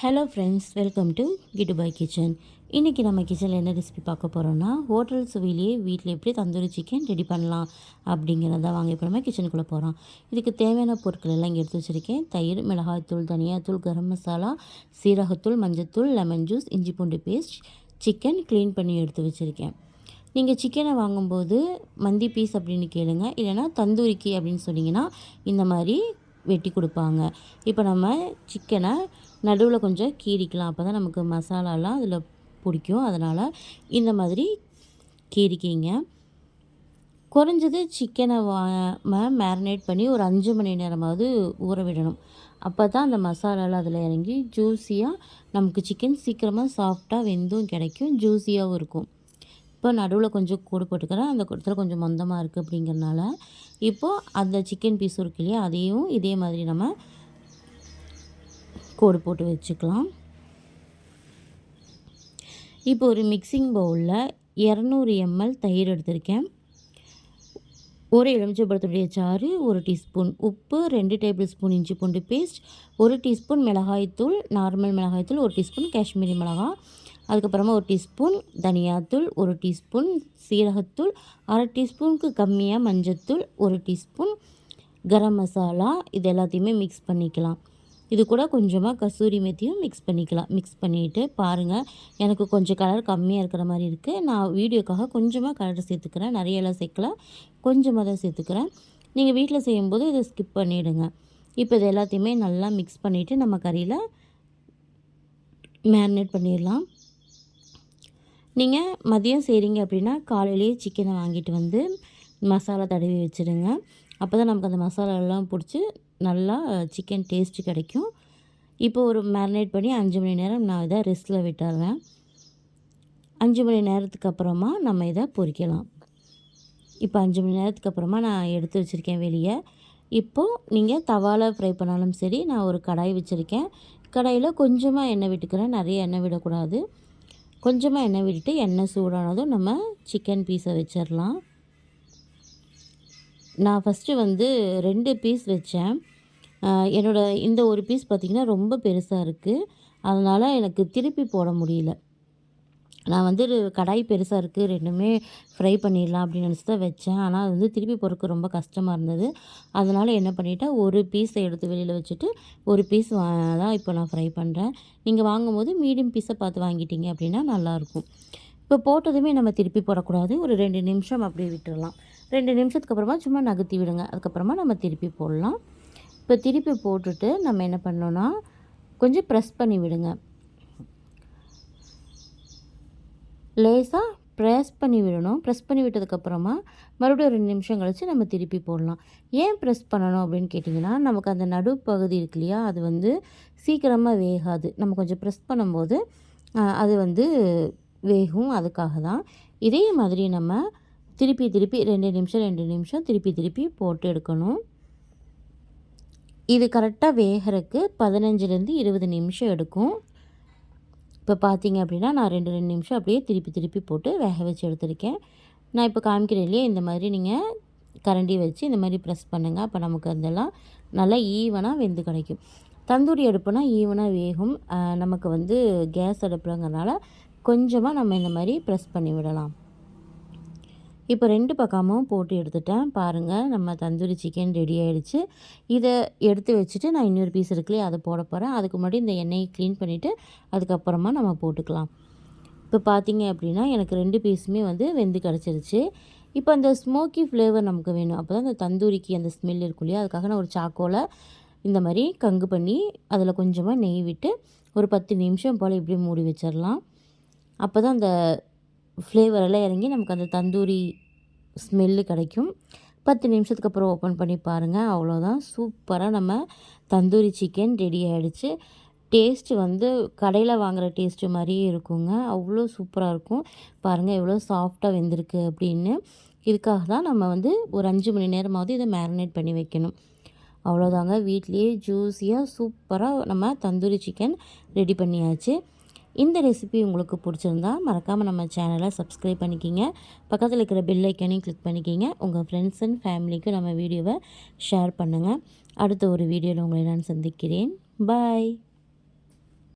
Hello friends welcome to Kittu Bhai kitchen இன்றைக்கி நம்ம கிச்சனில் என்ன ரெசிபி பார்க்க போகிறோன்னா ஹோட்டல் சுவையிலேயே வீட்டில் எப்படி தந்தூரி சிக்கன் ரெடி பண்ணலாம் அப்படிங்கிறத வாங்க இப்போ நம்ம கிச்சனுக்குள்ளே போகிறோம் இதுக்கு தேவையான பொருட்கள் எல்லாம் இங்கே எடுத்து வச்சுருக்கேன். தயிர் மிளகாய்த்தூள் தனியாத்தூள் கரம் மசாலா சீரகத்தூள் மஞ்சத்தூள் லெமன் ஜூஸ் இஞ்சி பூண்டு பேஸ்ட் சிக்கன் க்ளீன் பண்ணி எடுத்து வச்சுருக்கேன். நீங்கள் சிக்கனை வாங்கும்போது மந்தி பீஸ் அப்படின்னு கேளுங்க. இல்லைனா தந்தூரிக்கு அப்படின்னு சொன்னீங்கன்னா இந்த மாதிரி வெட்டி கொடுப்பாங்க. இப்போ நம்ம சிக்கனை நடுவில் கொஞ்சம் கீறிக்கலாம். அப்போ தான் நமக்கு மசாலாலாம் அதில் பிடிக்கும். அதனால் இந்த மாதிரி கீறிக்கிங்க. குறைஞ்சது சிக்கனை வா மேரினேட் பண்ணி ஒரு அஞ்சு மணி நேரமாவது ஊற விடணும். அப்போ தான் அந்த மசாலாலாம் அதில் இறங்கி ஜூஸியாக நமக்கு சிக்கன் சீக்கிரமாக சாஃப்டாக வெந்தும் கிடைக்கும். ஜூஸியாகவும் இருக்கும். இப்போ நடுவில் கொஞ்சம் கூடு போட்டுக்கிறேன். அந்த இடத்துல கொஞ்சம் மொந்தமாக இருக்குது அப்படிங்கிறனால இப்போது அந்த சிக்கன் பீஸ் இருக்கு இல்லையா அதையும் இதே மாதிரி நம்ம கோடு போட்டு வச்சுக்கலாம். இப்போ ஒரு மிக்சிங் பவுலில் இரநூறு எம்எல் தயிர் எடுத்திருக்கேன். ஒரு எலுமிச்சைப்பழத்துடைய சாறு ஒரு டீஸ்பூன் உப்பு ரெண்டு டேபிள் ஸ்பூன் இஞ்சி பூண்டு பேஸ்ட் ஒரு டீஸ்பூன் மிளகாய்த்தூள் நார்மல் மிளகாய்த்தூள் ஒரு டீஸ்பூன் காஷ்மீரி மிளகாய் அதுக்கப்புறமா ஒரு டீஸ்பூன் தனியாத்தூள் ஒரு டீஸ்பூன் சீரகத்தூள் அரை டீஸ்பூனுக்கு கம்மியாக மஞ்சத்தூள் ஒரு டீஸ்பூன் கரம் மசாலா. இது எல்லாத்தையுமே மிக்ஸ் பண்ணிக்கலாம். இது கூட கொஞ்சமாக கசூரி மெத்தியும் மிக்ஸ் பண்ணிக்கலாம். மிக்ஸ் பண்ணிவிட்டு பாருங்கள் எனக்கு கொஞ்சம் கலர் கம்மியாக இருக்கிற மாதிரி இருக்குது நான் வீடியோக்காக கொஞ்சமாக கலர் சேர்த்துக்கிறேன். நிறையெல்லாம் சேர்க்கல கொஞ்சமாக தான் சேர்த்துக்கிறேன். நீங்கள் வீட்டில் செய்யும்போது இதை ஸ்கிப் பண்ணிவிடுங்க இப்போ இது எல்லாத்தையுமே நல்லா மிக்ஸ் பண்ணிவிட்டு நம்ம கறியில் மேரினேட் பண்ணிடலாம். நீங்கள் மதியம் செய்கிறீங்க அப்படின்னா காலையிலேயே சிக்கனை வாங்கிட்டு வந்து மசாலா தடவி வச்சுருங்க. அப்போ தான் நமக்கு அந்த மசாலாலாம் பிடிச்சி நல்லா சிக்கன் டேஸ்ட்டு கிடைக்கும். இப்போ ஒரு மேரினேட் பண்ணி அஞ்சு மணி நேரம் நான் இதை ரெஸ்ட்டில் விட்டுறேன். அஞ்சு மணி நேரத்துக்கு அப்புறமா நம்ம இதை பொரிக்கலாம் இப்போ அஞ்சு மணி நேரத்துக்கு அப்புறமா நான் எடுத்து வச்சுருக்கேன் வெளியே. இப்போது நீங்கள் தவாவில் ஃப்ரை பண்ணாலும் சரி நான் ஒரு கடாய் வச்சுருக்கேன். கடாயில் கொஞ்சமாக எண்ணெய் விட்டுக்கிறேன். நிறைய எண்ணெய் விடக்கூடாது. கொஞ்சமாக எண்ணெய் விட்டுட்டு எண்ணெய் சூடானதும் நம்ம சிக்கன் பீஸை வச்சிடலாம் நான் ஃபஸ்ட்டு வந்து ரெண்டு பீஸ் வச்சேன். என்னோடய இந்த ஒரு பீஸ் பார்த்திங்கன்னா ரொம்ப பெருசாக இருக்குது அதனால் எனக்கு திருப்பி போட முடியல. நான் வந்து கடாய் பெருசாக இருக்குது ரெண்டுமே ஃப்ரை பண்ணிடலாம் அப்படின்னு நினச்சி தான் வச்சேன். ஆனால் அது வந்து திருப்பி பொறுக்க ரொம்ப கஷ்டமாக இருந்தது. அதனால் என்ன பண்ணிட்டேன் ஒரு பீஸை எடுத்து வெளியில் வச்சுட்டு ஒரு பீஸ் தான் இப்போ நான் ஃப்ரை பண்ணுறேன் நீங்கள் வாங்கும்போது மீடியம் பீஸை பார்த்து வாங்கிட்டீங்க அப்படின்னா நல்லாயிருக்கும் இப்போ போட்டதுமே நம்ம திருப்பி போடக்கூடாது. ஒரு ரெண்டு நிமிஷம் அப்படியே விட்டுடலாம் ரெண்டு நிமிஷத்துக்கு அப்புறமா சும்மா நகர்த்தி விடுங்க. அதுக்கப்புறமா நம்ம திருப்பி போடலாம். இப்போ திருப்பி போட்டுட்டு நம்ம என்ன பண்ணோன்னா கொஞ்சம் ப்ரெஸ் பண்ணி விடுங்க. லேசாக ப்ரெஸ் பண்ணி விடணும். ப்ரெஸ் பண்ணி விட்டதுக்கப்புறமா மறுபடியும் ரெண்டு நிமிஷம் கழித்து நம்ம திருப்பி போடலாம். ஏன் ப்ரெஸ் பண்ணணும் அப்படின்னு கேட்டிங்கன்னா நமக்கு அந்த நடுப்பகுதி இருக்கு இல்லையா அது வந்து சீக்கிரமாக வேகாது. நம்ம கொஞ்சம் ப்ரெஸ் பண்ணும்போது அது வந்து வேகும். அதுக்காக தான் இதே மாதிரி நம்ம திருப்பி திருப்பி ரெண்டு நிமிஷம் ரெண்டு நிமிஷம் திருப்பி திருப்பி போட்டு எடுக்கணும். இது கரெக்டாக வேகிறதுக்கு பதினஞ்சுலேருந்து இருபது நிமிஷம் எடுக்கும். இப்போ பார்த்தீங்க அப்படின்னா நான் ரெண்டு ரெண்டு நிமிஷம் அப்படியே திருப்பி திருப்பி போட்டு வேக வச்சு எடுத்திருக்கேன். நான் இப்போ காமிக்கிறேன் இல்லையா? இந்த மாதிரி நீங்கள் கரண்டி வச்சு இந்த மாதிரி ப்ரெஸ் பண்ணுங்கள் அப்போ நமக்கு அதெல்லாம் நல்லா ஈவனாக வெந்து கிடைக்கும். தந்தூரி அடுப்புனா ஈவனாக வேகும். நமக்கு வந்து கேஸ் அடுப்புலங்கிறனால கொஞ்சமாக நம்ம இந்த மாதிரி ப்ரெஸ் பண்ணி விடலாம். இப்போ ரெண்டு பக்கமும் போட்டு எடுத்துட்டேன். பாருங்கள் நம்ம தந்தூரி சிக்கன் ரெடி ஆகிடுச்சு இதை எடுத்து வச்சுட்டு நான் இன்னொரு பீஸ் இருக்குல்லையே அதை போட போகிறேன் அதுக்கு முன்னாடி இந்த எண்ணெயை க்ளீன் பண்ணிவிட்டு அதுக்கப்புறமா நம்ம போட்டுக்கலாம். இப்போ பார்த்தீங்க அப்படின்னா எனக்கு ரெண்டு பீஸுமே வந்து வெந்து கிடச்சிருச்சு இப்போ அந்த ஸ்மோக்கி ஃப்ளேவர் நமக்கு வேணும். அப்போ தான் அந்த தந்தூரிக்கு அந்த ஸ்மெல் இருக்கும் இல்லையா அதுக்காக நான் ஒரு சாக்கோவில் இந்த மாதிரி கங்கு பண்ணி அதில் கொஞ்சமாக நெய் விட்டு ஒரு பத்து நிமிஷம் போல் இப்படி மூடி வச்சிடலாம். அப்போ தான் அந்த ஃப்ளேவரெல்லாம் இறங்கி நமக்கு அந்த தந்தூரி ஸ்மெல்லு கிடைக்கும். பத்து நிமிஷத்துக்கு அப்புறம் ஓப்பன் பண்ணி பாருங்கள் அவ்வளோதான் சூப்பராக நம்ம தந்தூரி சிக்கன் ரெடி ஆகிடுச்சு டேஸ்ட்டு வந்து கடையில் வாங்குகிற டேஸ்ட்டு மாதிரியே இருக்குங்க. அவ்வளோ சூப்பராக இருக்கும். பாருங்கள் எவ்வளோ சாஃப்டாக வெந்திருக்கு அப்படின்னு. இதுக்காக தான் நம்ம வந்து ஒரு அஞ்சு மணி நேரமாவது இதை மேரினேட் பண்ணி வைக்கணும். அவ்வளோதாங்க வீட்லேயே ஜூஸியாக சூப்பராக நம்ம தந்தூரி சிக்கன் ரெடி பண்ணியாச்சு. இந்த ரெசிபி உங்களுக்கு பிடிச்சிருந்தா மறக்காமல் நம்ம சேனலை சப்ஸ்கிரைப் பண்ணிக்கிங்க. பக்கத்தில் இருக்கிற பெல் ஐக்கனையும் கிளிக் பண்ணிக்கிங்க. உங்கள் ஃப்ரெண்ட்ஸ் அண்ட் ஃபேமிலிக்கு நம்ம வீடியோவை ஷேர் பண்ணுங்கள் அடுத்த ஒரு வீடியோவில் உங்களை நான் சந்திக்கிறேன். பாய்